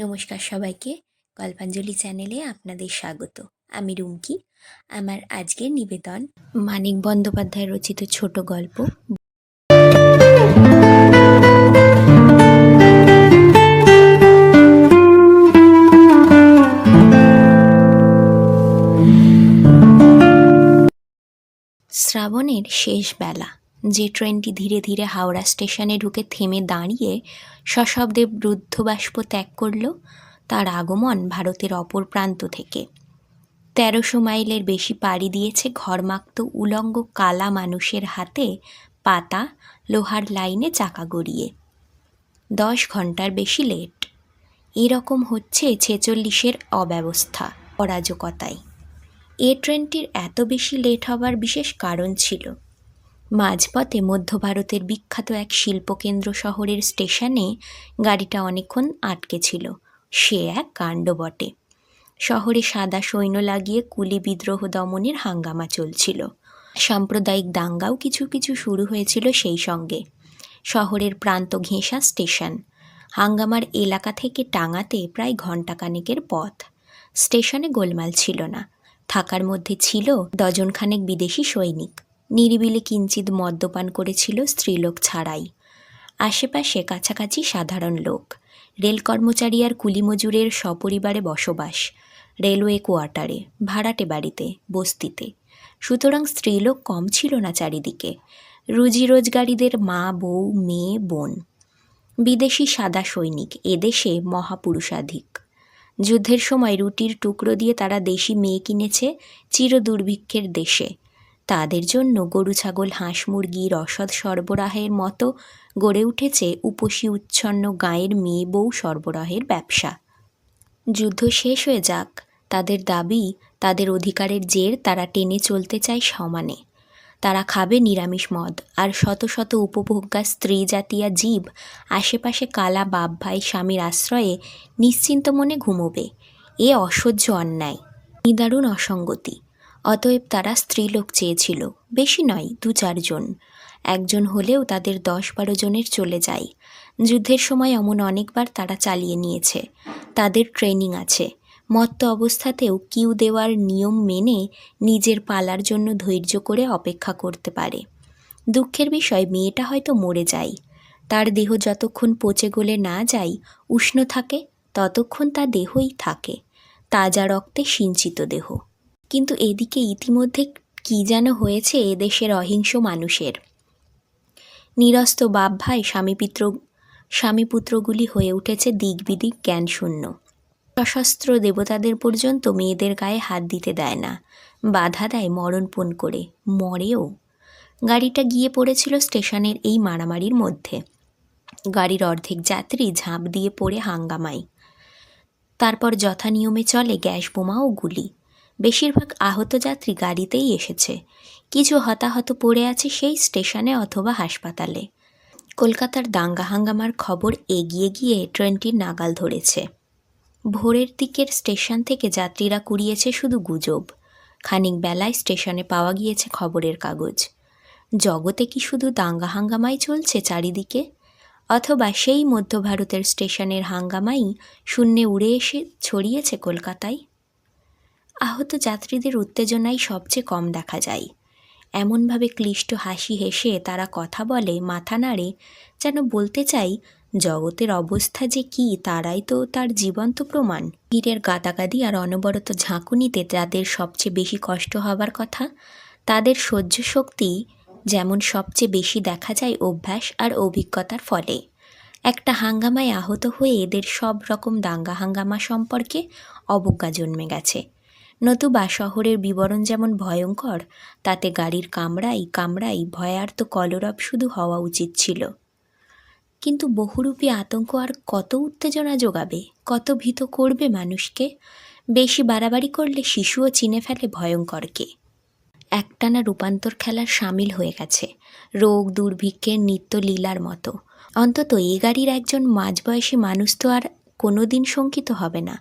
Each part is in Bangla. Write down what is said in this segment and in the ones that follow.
নমস্কার সবাইকে। গল্পাঞ্জলি চ্যানেলে আপনাদের স্বাগত। আমি রুমকি। আমার আজকের নিবেদন মানিক বন্দ্যোপাধ্যায় রচিত ছোট গল্প। শ্রাবণের শেষ বেলা। যে ট্রেনটি ধীরে ধীরে হাওড়া স্টেশনে ঢুকে থেমে দাঁড়িয়ে সশব্দে রুদ্ধবাষ্প ত্যাগ করল, তার আগমন ভারতের অপর প্রান্ত থেকে। তেরোশো মাইলের বেশি পাড়ি দিয়েছে ঘরমাক্ত উলঙ্গ কালা মানুষের হাতে পাতা লোহার লাইনে চাকা গড়িয়ে। দশ ঘণ্টার বেশি লেট। এরকম হচ্ছে ছেচল্লিশের অব্যবস্থা অরাজকতায়। এ ট্রেনটির এত বেশি লেট হবার বিশেষ কারণ ছিল মাঝপথে মধ্য ভারতের বিখ্যাত এক শিল্পকেন্দ্র শহরের স্টেশনে গাড়িটা অনেকক্ষণ আটকে ছিল। সে এক কাণ্ড বটে। শহরে সাদা সৈন্য লাগিয়ে কুলি বিদ্রোহ দমনের হাঙ্গামা চলছিল। সাম্প্রদায়িক দাঙ্গাও কিছু কিছু শুরু হয়েছিল সেই সঙ্গে। শহরের প্রান্ত ঘেঁষা স্টেশন। হাঙ্গামার এলাকা থেকে টাঙাতে প্রায় ঘণ্টাখানেকের পথ। স্টেশনে গোলমাল ছিল না। থাকার মধ্যে ছিল ডজনখানেক বিদেশি সৈনিক। নিরিবিলি কিঞ্চিত মদ্যপান করেছিল স্ত্রীলোক ছাড়াই। আশেপাশে কাছাকাছি সাধারণ লোক। রেল কর্মচারী আর কুলিমজুরের সপরিবারে বসবাস। রেলওয়ে কোয়ার্টারে, ভাড়াটে বাড়িতে, বস্তিতে। সুতরাং স্ত্রীলোক কম ছিল না চারিদিকে। রুজি রোজগারীদের মা, বউ, মেয়ে, বোন। বিদেশি সাদা সৈনিক, এদেশে মহাপুরুষাধিক। যুদ্ধের সময় রুটির টুকরো দিয়ে তারা দেশি মেয়ে কিনেছে চির দুর্ভিক্ষের দেশে। তাদের জন্য গরু, ছাগল, হাঁস, মুরগি, রসদ সরবরাহের মতো গড়ে উঠেছে উপসী উচ্ছন্ন গাঁয়ের মেয়ে বউ সরবরাহের ব্যবসা। যুদ্ধ শেষ হয়ে যাক, তাদের দাবি, তাদের অধিকারের জের তারা টেনে চলতে চায় সমানে। তারা খাবে নিরামিষ মদ, আর শত শত উপভোগ্যা স্ত্রী জাতীয় জীব, আশেপাশে কালা বাপ ভাই স্বামীর আশ্রয়ে নিশ্চিন্ত মনে ঘুমোবে। এ অসহ্য অন্যায়। নিদারুণ অসঙ্গতি। অতএব তারা স্ত্রীলোক চেয়েছিল। বেশি নয় দু চারজন একজন হলেও তাদের দশ বারো জনের চলে যায়। যুদ্ধের সময় অমন অনেকবার তারা চালিয়ে নিয়েছে। তাদের ট্রেনিং আছে। মত্ত অবস্থাতেও কিউ দেওয়ার নিয়ম মেনে নিজের পালার জন্য ধৈর্য করে অপেক্ষা করতে পারে। দুঃখের বিষয়, মেয়েটা হয়তো মরে যায়। তার দেহ যতক্ষণ পচে গলে না যায়, উষ্ণ থাকে, ততক্ষণ তা দেহই থাকে। তাজা রক্তে সিঞ্চিত দেহ। কিন্তু এদিকে ইতিমধ্যে কী যেন হয়েছে এদেশের অহিংস মানুষের। নিরস্ত বাপ ভাই স্বামীপিত্র, স্বামীপুত্রগুলি হয়ে উঠেছে দিগবিদিক জ্ঞানশূন্য। সশস্ত্র দেবতাদের পর্যন্ত মেয়েদের গায়ে হাত দিতে দেয় না। বাধা দেয় মরণপণ করে। মরেও। গাড়িটা গিয়ে পড়েছিল স্টেশনের এই মারামারির মধ্যে। গাড়ির অর্ধেক যাত্রী ঝাঁপ দিয়ে পড়ে হাঙ্গামায়। তারপর যথা নিয়মে চলে গ্যাস বোমা ও গুলি। বেশিরভাগ আহত যাত্রী গাড়িতেই এসেছে। কিছু হতাহত পড়ে আছে সেই স্টেশনে অথবা হাসপাতালে। কলকাতার দাঙ্গা হাঙ্গামার খবর এগিয়ে গিয়ে ট্রেনটির নাগাল ধরেছে। ভোরের দিকের স্টেশন থেকে যাত্রীরা কুড়িয়েছে শুধু গুজব। খানিক বেলায় স্টেশনে পাওয়া গিয়েছে খবরের কাগজ। জগতে কি শুধু দাঙ্গা হাঙ্গামাই চলছে চারিদিকে? অথবা সেই মধ্য ভারতের স্টেশনের হাঙ্গামাই শূন্যে উড়ে এসে ছড়িয়েছে কলকাতায়? আহত যাত্রীদের উত্তেজনাই সবচেয়ে কম দেখা যায়। এমনভাবে ক্লিষ্ট হাসি হেসে তারা কথা বলে, মাথা নাড়ে, যেন বলতে চাই, জগতের অবস্থা যে কি, তারাই তো তার জীবন্ত প্রমাণ। ভিড়ের গাদাগাদি আর অনবরত ঝাঁকুনিতে যাদের সবচেয়ে বেশি কষ্ট হবার কথা, তাদের সহ্য শক্তি যেমন সবচেয়ে বেশি দেখা যায় অভ্যাস আর অভিজ্ঞতার ফলে। একটা হাঙ্গামায় আহত হয়ে এদের সব রকম দাঙ্গা হাঙ্গামা সম্পর্কে অবজ্ঞা জন্মে গেছে। নতুবা শহরের বিবরণ যেমন ভয়ঙ্কর, তাতে গাড়ির কামড়াই কামড়াই ভয়ার্ত কলরব শুধু হওয়া উচিত ছিল। কিন্তু বহুরূপী আতঙ্ক আর কত উত্তেজনা যোগাবে, কত ভীত করবে মানুষকে? বেশি বাড়াবাড়ি করলে শিশুও চিনে ফেলে ভয়ঙ্করকে। একটানা রূপান্তর খেলার সামিল হয়ে গেছে, রোগ, দুর্ভিক্ষের নিত্য লীলার মতো। অন্তত এ গাড়ির একজন মাঝবয়সী মানুষ তো আর কোনো দিন শঙ্কিত হবে না।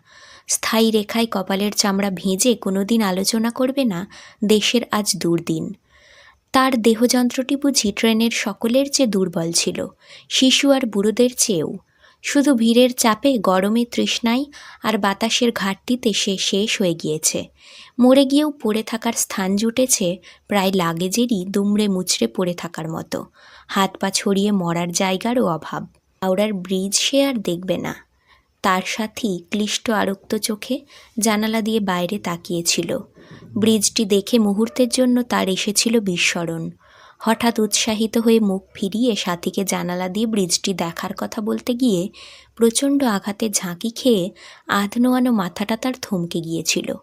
স্থায়ী রেখায় কপালের চামড়া ভেজে কোনো দিন আলোচনা করবে না, দেশের আজ দুর্দিন। তার দেহযন্ত্রটি বুঝি ট্রেনের সকলের চেয়ে দুর্বল ছিল, শিশু আর বুড়োদের চেয়েও। শুধু ভিড়ের চাপে, গরমে তৃষ্ণায় আর বাতাসের ঘাটতিতে সে শেষ হয়ে গিয়েছে। মরে গিয়েও পড়ে থাকার স্থান জুটেছে প্রায় লাগেজেরই দুমড়ে মুচড়ে পড়ে থাকার মতো। হাত পা ছড়িয়ে মরার জায়গারও অভাব। হাওড়ার ব্রিজ সে আর দেখবে না। তার সাথী ক্লিষ্ট আরক্ত চোখে জানালা দিয়ে বাইরে তাকিয়েছিল। ব্রিজটি দেখে মুহূর্তের জন্য তার এসেছিল বিস্মরণ। হঠাৎ উৎসাহিত হয়ে মুখ ফিরিয়ে সাথীকে জানালা দিয়ে ব্রিজটি দেখার কথা বলতে গিয়ে প্রচণ্ড আঘাতে ঝাঁকি খেয়ে আধ নোয়ানো মাথাটা তার থমকে গিয়েছিল।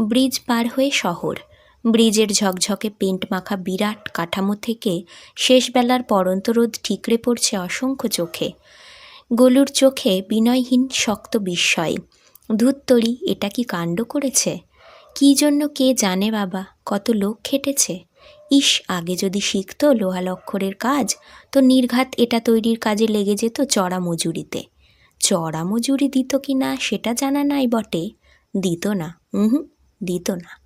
ব্রিজ পার হয়ে শহর। ব্রিজের ঝকঝকে পেন্ট মাখা বিরাট কাঠামো থেকে শেষবেলার পরন্ত রোদ ঠিকরে পড়ছে অসংখ্য চোখে। গলুর চোখে বিনয়হীন শক্ত বিস্ময়। ধূত্তরি এটা কি কাণ্ড করেছে? কী জন্য কে জানে বাবা, কত লোক খেটেছে? ইস, আগে যদি শিখতো লোহা লক্ষরের কাজ, তো নির্ঘাত এটা তৈরির কাজে লেগে যেত চড়া মজুরিতে। চড়া মজুরি দিত কি না, সেটা জানা নাই বটে। দিত না হুম দিত না।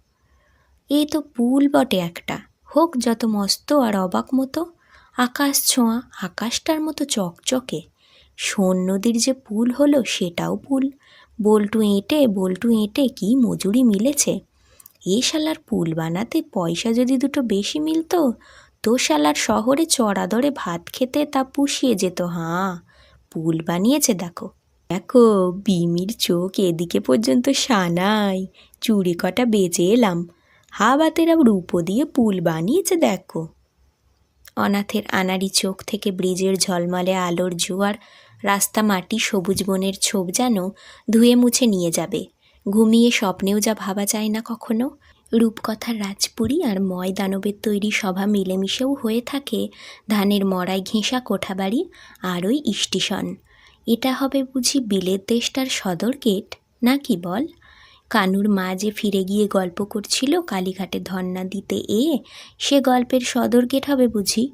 এ তো পুল বটে একটা। হোক, যত মস্ত আর অবাক মতো, আকাশ ছোঁয়া, আকাশটার মতো চকচকে। সোন নদীর যে পুল হলো সেটাও পুল। বল্টু এঁটে বল্টু এঁটে কি মজুরি মিলেছে? এ শালার পুল বানাতে পয়সা যদি দুটো বেশি মিলতো, তো শালার শহরে চড়া দরে ভাত খেতে তা পুষিয়ে যেত, হাঁ। পুল বানিয়েছে, দেখো। দেখো, বিমির চোখ এদিকে পর্যন্ত সানাই, চুরি কটা বেচে এলাম। হাবাতের আবার রূপো দিয়ে পুল বানিয়েছে, দেখো। অনাথের আনাড়ি চোখ থেকে ব্রিজের ঝলমলে আলোর জোয়ার রাস্তা মাটি সবুজ বনের ছোপ যেন ধুয়ে মুছে নিয়ে যাবে। ঘুমিয়ে স্বপ্নেও যা ভাবা যায় না কখনো। রূপকথার রাজপুরী আর ময় দানবের তৈরি সভা মিলেমিশেও হয়ে থাকে ধানের মড়াই ঘেঁষা কোঠাবাড়ি আর ওই স্টেশন। এটা হবে বুঝি বিলের দেশটার সদর গেট না কি বল? কানুর মা যে ফিরে গিয়ে গল্প করছিল কালীঘাটে ধর্না দিতে এ, সে গল্পের সদর গেট হবে বুঝি?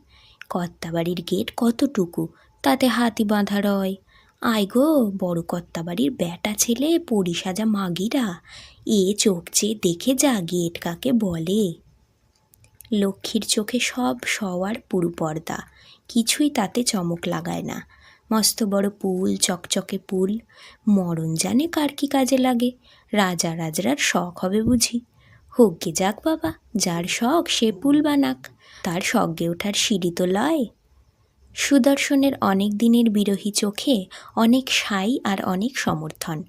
কর্তাবাড়ির গেট কতটুকু? তাতে হাতি বাঁধা রয়। আয় গো, বড় কর্তাবাড়ির ব্যাটা ছেলে, পরি সাজা মাগিরা। এ চোখ চেয়ে দেখে যা, গেট কাকে বলে। লক্ষ্মীর চোখে সব সওয়ার পুরু পর্দা। কিছুই তাতে চমক লাগায় না। মস্ত বড় পুল, চকচকে পুল। মরণ জানে কার কি কাজে লাগে। রাজা রাজরার শখ হবে বুঝি। হোক গে যাক বাবা, যার শখ সে পুল বানাক। তার স্বর্গে ওঠার সিঁড়ি তো লয়। সুদর্শনের অনেক দিনের বিরহী চোখে অনেক সাই আর অনেক সমর্থন।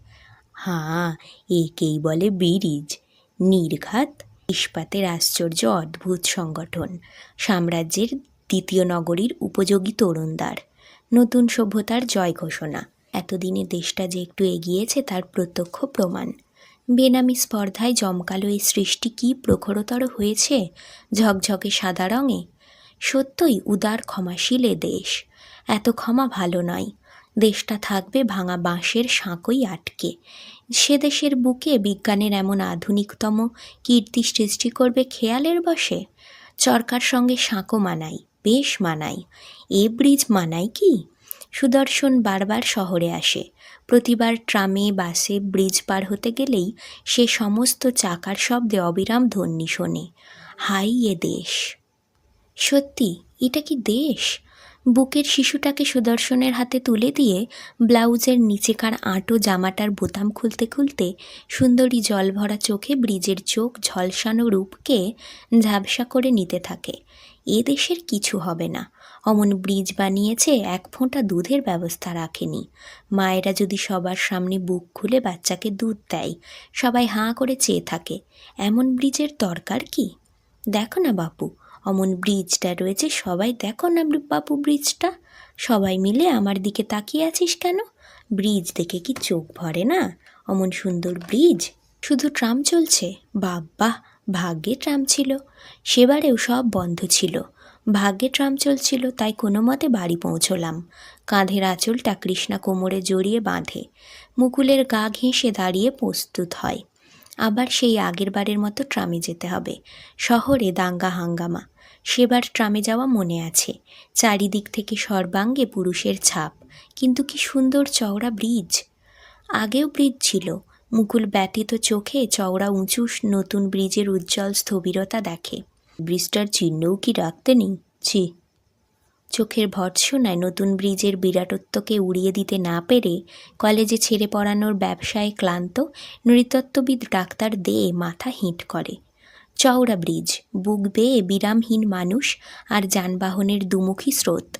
হাঁ, একেই বলে বিরিজ, নির্ঘাত, ইস্পাতের আশ্চর্য অদ্ভুত সংগঠন, সাম্রাজ্যের দ্বিতীয় নগরীর উপযোগী তরুণদার নতুন সভ্যতার জয় ঘোষণা এতদিনে দেশটা যে একটু এগিয়েছে তার প্রত্যক্ষ প্রমাণ। বেনামি স্পর্ধায় জমকালো এই সৃষ্টি কি প্রখরতর হয়েছে? ঝকঝকে সাদা রঙে সত্যই উদার ক্ষমাশীল দেশ। এত ক্ষমা ভালো নয়। দেশটা থাকবে ভাঙা বাঁশের সাঁকোই আটকে। সে দেশের বুকে বিজ্ঞানের এমন আধুনিকতম কীর্তি সৃষ্টি করবে খেয়ালের বসে? চরকার সঙ্গে সাঁকো মানাই, বেশ মানাই। এ ব্রিজ মানাই কি? সুদর্শন বারবার শহরে আসে। প্রতিবার ট্রামে, বাসে ব্রিজ পার হতে গেলেই সে সমস্ত চাকার শব্দে অবিরাম ধ্বনি শোনে। হাই এ দেশ! সত্যি, এটা কি দেশ? বুকের শিশুটাকে সুদর্শনের হাতে তুলে দিয়ে ব্লাউজের নিচেকার আঁটো জামাটার বোতাম খুলতে খুলতে সুন্দরী জল ভরা চোখে ব্রিজের চোখ ঝলসানো রূপকে ঝাপসা করে নিতে থাকে। এ দেশের কিছু হবে না। অমন ব্রিজ বানিয়েছে, এক ফোঁটা দুধের ব্যবস্থা রাখেনি। মায়েরা যদি সবার সামনে বুক খুলে বাচ্চাকে দুধ দেয়, সবাই হাঁ করে চেয়ে থাকে, এমন ব্রিজের দরকার কি? দেখো না বাপু অমন ব্রিজটা রয়েছে। সবাই দেখো না বাপু ব্রিজটা? সবাই মিলে আমার দিকে তাকিয়ে আছিস কেন? ব্রিজ দেখে কি চোখ ভরে না? অমন সুন্দর ব্রিজ। শুধু ট্রাম চলছে? বাব্বা, ভাগ্যে ট্রাম ছিল। সেবারেও সব বন্ধ ছিল। ভাগ্যে ট্রাম চলছিল, তাই কোনো মতে বাড়ি পৌঁছলাম। কাঁধের আঁচলটা কৃষ্ণা কোমরে জড়িয়ে বাঁধে। মুকুলের গা ঘেঁষে দাঁড়িয়ে প্রস্তুত হয়। আবার সেই আগের বারের মতো ট্রামে যেতে হবে। শহরে দাঙ্গা হাঙ্গামা। সেবার ট্রামে যাওয়া মনে আছে। চারিদিক থেকে সর্বাঙ্গে পুরুষের ছাপ। কিন্তু কি সুন্দর চওড়া ব্রিজ। আগেও ব্রিজ ছিল। মুকুল ব্যতীত চোখে চওড়া উঁচু নতুন ব্রিজের উজ্জ্বল স্থবিরতা দেখে। ব্রিজটার চিহ্নও কি রাখতে নেই? ছি। চোখের ভর্ৎসনায় নতুন ব্রিজের বিরাটত্বকে উড়িয়ে দিতে না পেরে কলেজে ছেড়ে পড়ানোর ব্যবসায় ক্লান্ত নৃতত্ত্ববিদ ডাক্তার দে মাথা হিঁট করে। চওড়া ব্রিজ, বুক বেয়ে বিরামহীন মানুষ আর যানবাহনের দুমুখী স্রোত।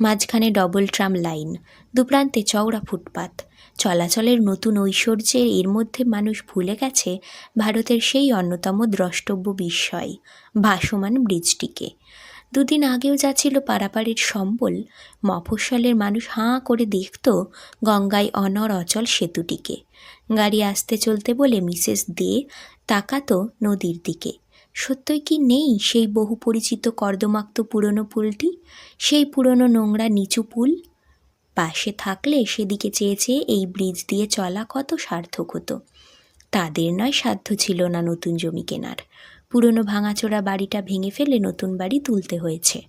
মাঝখানে ডবল ট্রাম লাইন দুপ্রান্তে চওড়া ফুটপাত। চলাচলের নতুন ঐশ্বর্যে এর মধ্যে মানুষ ভুলে গেছে ভারতের সেই অন্যতম দ্রষ্টব্য বিস্ময়, ভাসমান ব্রিজটিকে। দুদিন আগেও যা ছিল পারাপাড়ির সম্বল, মফস্বলের মানুষ হাঁ করে দেখত গঙ্গায় অনর অচল সেতুটিকে। গাড়ি আসতে চলতে বলে মিসেস দে তাকাতো নদীর দিকে। সত্যই কি নেই সেই বহু পরিচিত কর্দমাক্ত পুরনো পুলটি? সেই পুরনো নোংরা নিচু পুল? পাশে থাকলে সেদিকে চেয়ে চেয়ে এই ব্রিজ দিয়ে চলা কত সার্থক হতো। তাদের নয় সাধ্য ছিল না নতুন জমি কেনার। পুরনো ভাঙাচোরা বাড়িটা ভেঙে ফেলে নতুন বাড়ি তুলতে হয়েছে।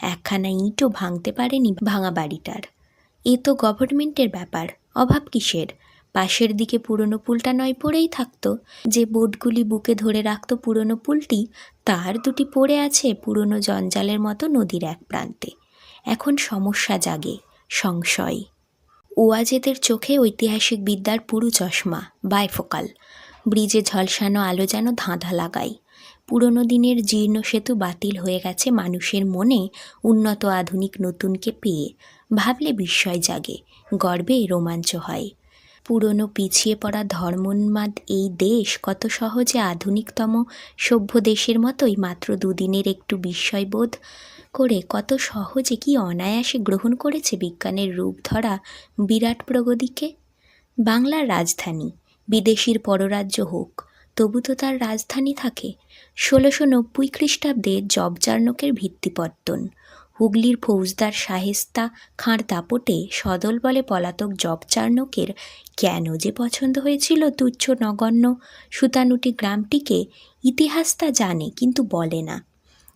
একখানা ইঁটও ভাঙতে পারেনি ভাঙা বাড়িটার। এ তো গভর্নমেন্টের ব্যাপার, অভাব কিসের? পাশের দিকে পুরনো পুলটা নয় পড়েই থাকতো। যে বোটগুলি বুকে ধরে রাখত পুরনো পুলটি, তার দুটি পড়ে আছে পুরনো জঞ্জালের মতো নদীর এক প্রান্তে। এখন সমস্যা জাগে, সংশয়। ওয়াজেদের চোখে ঐতিহাসিক বিদ্যার পুরু চশমা, বাইফোকাল। ব্রিজে ঝলসানো আলো যেন ধাঁধা লাগায়। পুরনো দিনের জীর্ণ সেতু বাতিল হয়ে গেছে মানুষের মনে উন্নত আধুনিক নতুনকে পেয়ে। ভাবলে বিস্ময় জাগে, গর্বে রোমাঞ্চ হয়। পুরনো পিছিয়ে পড়া ধর্মোন্মাদ এই দেশ কত সহজে আধুনিকতম সভ্য দেশের মতোই মাত্র দুদিনের একটু বিস্ময়বোধ করে, কত সহজে কি অনায়াসে গ্রহণ করেছে বিজ্ঞানের রূপ ধরা বিরাট প্রগতিকে? বাংলার রাজধানী, বিদেশির পররাজ্য হোক, তবু তো তার রাজধানী থাকে। ষোলোশো নব্বই খ্রিস্টাব্দে জবজার্নকের ভিত্তিপত্তন। হুগলির ফৌজদার শাহেস্তা খাঁর দাপটে সদল বলে পলাতক জবচার্নকের কেন যে পছন্দ হয়েছিল তুচ্ছ নগণ্য সুতানুটি গ্রামটিকে ইতিহাস তা জানে কিন্তু বলে না।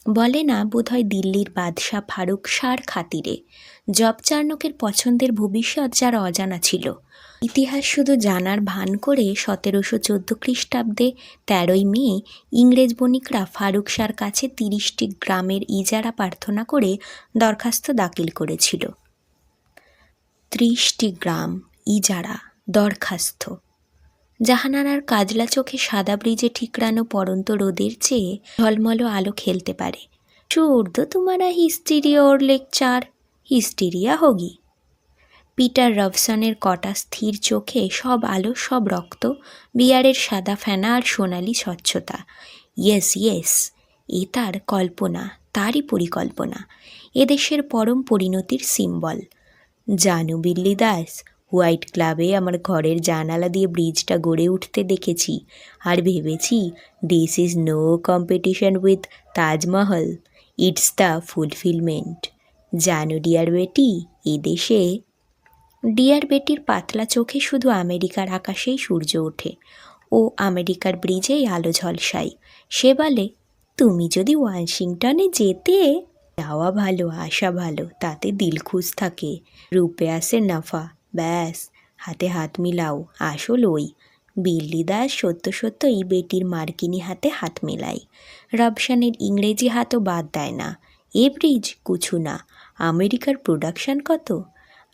বলে না, বোধহয় দিল্লির বাদশাহ ফারুক শাহর খাতিরে। জবচার্ণকের পছন্দের ভবিষ্যৎ যার অজানা ছিল। ইতিহাস শুধু জানার ভান করে সতেরোশো চোদ্দ খ্রিস্টাব্দে তেরোই মে ইংরেজ বণিকরা ফারুক শাহর কাছে তিরিশটি গ্রামের ইজারা প্রার্থনা করে দরখাস্ত দাখিল করেছিল। ত্রিশটি গ্রাম ইজারা, দরখাস্ত। জাহানারার কাজলা চোখে সাদা ব্রিজে ঠিকরানো পরন্ত রোদের চেয়ে ঝলমলো আলো খেলতে পারে। চোর্দ তোমারা হিস্টিরিয়া ওর লেকচার, হিস্টিরিয়া হোগি। পিটার রবসনের কটা স্থির চোখে সব আলো, সব রক্ত, বিয়ারের সাদা ফেনা আর সোনালি স্বচ্ছতা। ইয়েস ইয়েস, এ তার কল্পনা, তারই পরিকল্পনা। এদেশের পরম পরিণতির সিম্বল। জানু বিল্লি দাস হোয়াইট ক্লাবে আমার ঘরের জানালা দিয়ে ব্রিজটা গড়ে উঠতে দেখেছি আর ভেবেছি this is no competition with Taj Mahal. It's the fulfilment জানো ডিয়ার বেটি এদেশে ডিয়ার বেটির পাতলা চোখে শুধু আমেরিকার আকাশেই সূর্য ওঠে। ও আমেরিকার ব্রিজেই আলো ঝলসাই সে বলে, তুমি যদি ওয়াশিংটনে যেতে, যাওয়া ভালো, আসা ভালো, তাতে দিল খুশ থাকে। রূপে আসে নাফা। ব্যাস, হাতে হাত মিলাও, আসল ওই। বিল্লি দাস সত্য সত্য এই বেটির মার্কিনী হাতে হাত মেলাই রবসানের ইংরেজি হাতও বাদ দেয় না। এ ব্রিজ কুছু না। আমেরিকার প্রোডাকশান কত?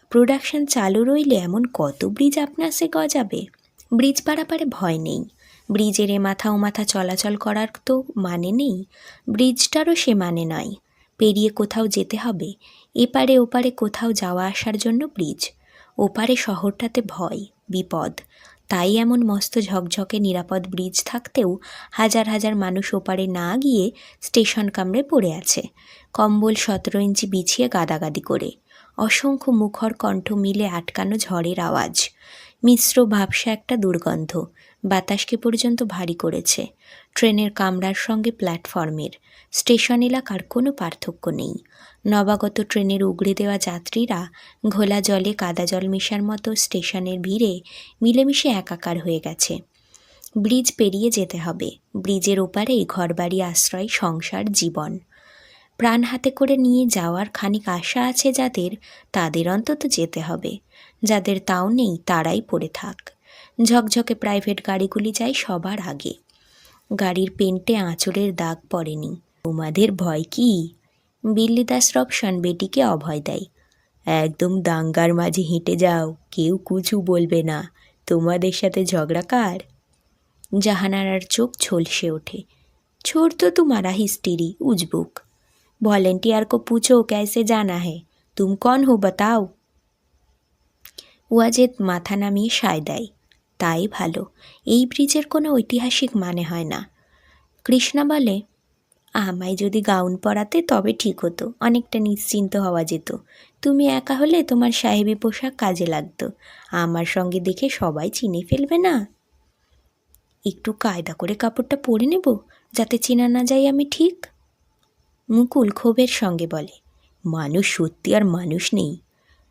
প্রোডাকশান চালু রইলে এমন কত ব্রিজ আপনার সে গজাবে? ব্রিজ পারাপারে ভয় নেই। ব্রিজের এ মাথা ও মাথা চলাচল করার তো মানে নেই। ব্রিজটারও সে মানে নয়। পেরিয়ে কোথাও যেতে হবে। এপারে ওপারে কোথাও যাওয়া আসার জন্য ব্রিজ। ওপারে শহরটাতে ভয়, বিপদ। তাই এমন মস্ত ঝকঝকে নিরাপদ ব্রিজ থাকতেও হাজার হাজার মানুষ ওপারে না গিয়ে স্টেশন কামড়ে পড়ে আছে। কম্বল সতেরো ইঞ্চি বিছিয়ে গাদাগাদি করে। অসংখ্য মুখর কণ্ঠ মিলে আটকানো ঝড়ের আওয়াজ। মিশ্র ভাবসা একটা দুর্গন্ধ। বাতাসকে পর্যন্ত ভারী করেছে। ট্রেনের কামরার সঙ্গে প্ল্যাটফর্মের। স্টেশন এলাকার কোনো পার্থক্য নেই। নবাগত ট্রেনের উগড়ে দেওয়া যাত্রীরা ঘোলা জলে কাদা জল মেশার মতো স্টেশনের ভিড়ে মিলেমিশে একাকার হয়ে গেছে। ব্রিজ পেরিয়ে যেতে হবে। ব্রিজের ওপারেই ঘরবাড়ি, আশ্রয়, সংসার, জীবন। প্রাণ হাতে করে নিয়ে যাওয়ার খানিক আশা আছে যাদের, তাদের অন্তত যেতে হবে। যাদের তাও নেই, তারাই পড়ে থাক। ঝকঝকে প্রাইভেট গাড়িগুলি যায় সবার আগে গাড়ির পেন্টে আঁচড়ের দাগ পড়েনি তোমাদের ভয় কি বিল্লি দাস রপশন বেটিকে অভয় দেয় একদম দাঙ্গার মাঝে হেঁটে যাও কেউ কিছু বলবে না তোমাদের সাথে ঝগড়া কার জাহানারার চোখ ঝলসে ওঠে छोड़ तो तुम्हारा हिस्ट्री उजबुक वॉलेंटियर को पूछो कैसे जाना है तुम कौन हो बताओ ওয়াজেদ মাথা নামিয়ে সায় দেয় তাই ভালো। এই ব্রিজের কোনো ঐতিহাসিক মানে হয় না। কৃষ্ণা বলে, আমায় যদি গাউন পরাতে তবে ঠিক হতো, অনেকটা নিশ্চিন্ত হওয়া যেত। তুমি একা হলে তোমার সাহেবী পোশাক কাজে লাগতো। আমার সঙ্গে দেখে সবাই চিনে ফেলবে না? একটু কায়দা করে কাপড়টা পরে নেব, যাতে চেনা না যাই আমি ঠিক? মুকুল ক্ষোভের সঙ্গে বলে, মানুষ সত্যি আর মানুষ নেই।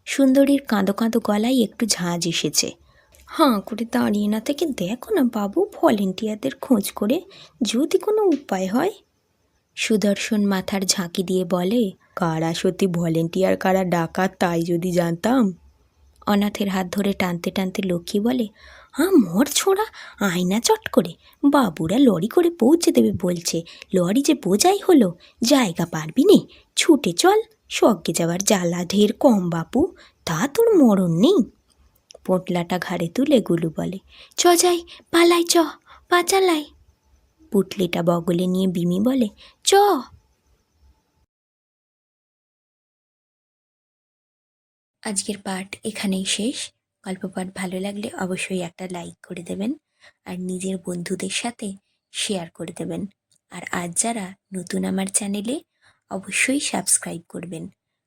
সুন্দরীর কাঁদো কাঁদো গলায় একটু ঝাঁজ এসেছে। হাঁ করে দাঁড়িয়ে না থেকে দেখো না বাবু, ভলেন্টিয়ারদের খোঁজ করে যদি কোনো উপায় হয়। সুদর্শন মাথার ঝাঁকি দিয়ে বলে, কারা সত্যি ভলেন্টিয়ার, কারা ডাকাত তাই যদি জানতাম। অনাথের হাত ধরে টানতে টানতে লক্ষ্মী বলে হ্যাঁ মর ছোড়া, আয়না চট করে, বাবুরা লরি করে পৌঁছে দেবে বলছে, লরি যে বোঝাই হলো, জায়গা পারবি নে, ছুটে চল, স্বর্গে যাওয়ার জ্বালা ঢের কম বাপু, তা তোর মরণ নেই। পোটলাটা ঘাড়ে তুলে গুলু বলে, চ যাই, পালাই চ পা চালাই পুটলিটা বগলে নিয়ে বিমি বলে, চ। আজকের পাঠ এখানেই শেষ। গল্প পাঠ ভালো লাগলে অবশ্যই একটা লাইক করে দেবেন আর নিজের বন্ধুদের সাথে শেয়ার করে দেবেন। আর আজ যারা নতুন আমার চ্যানেলে, অবশ্যই সাবস্ক্রাইব করবেন।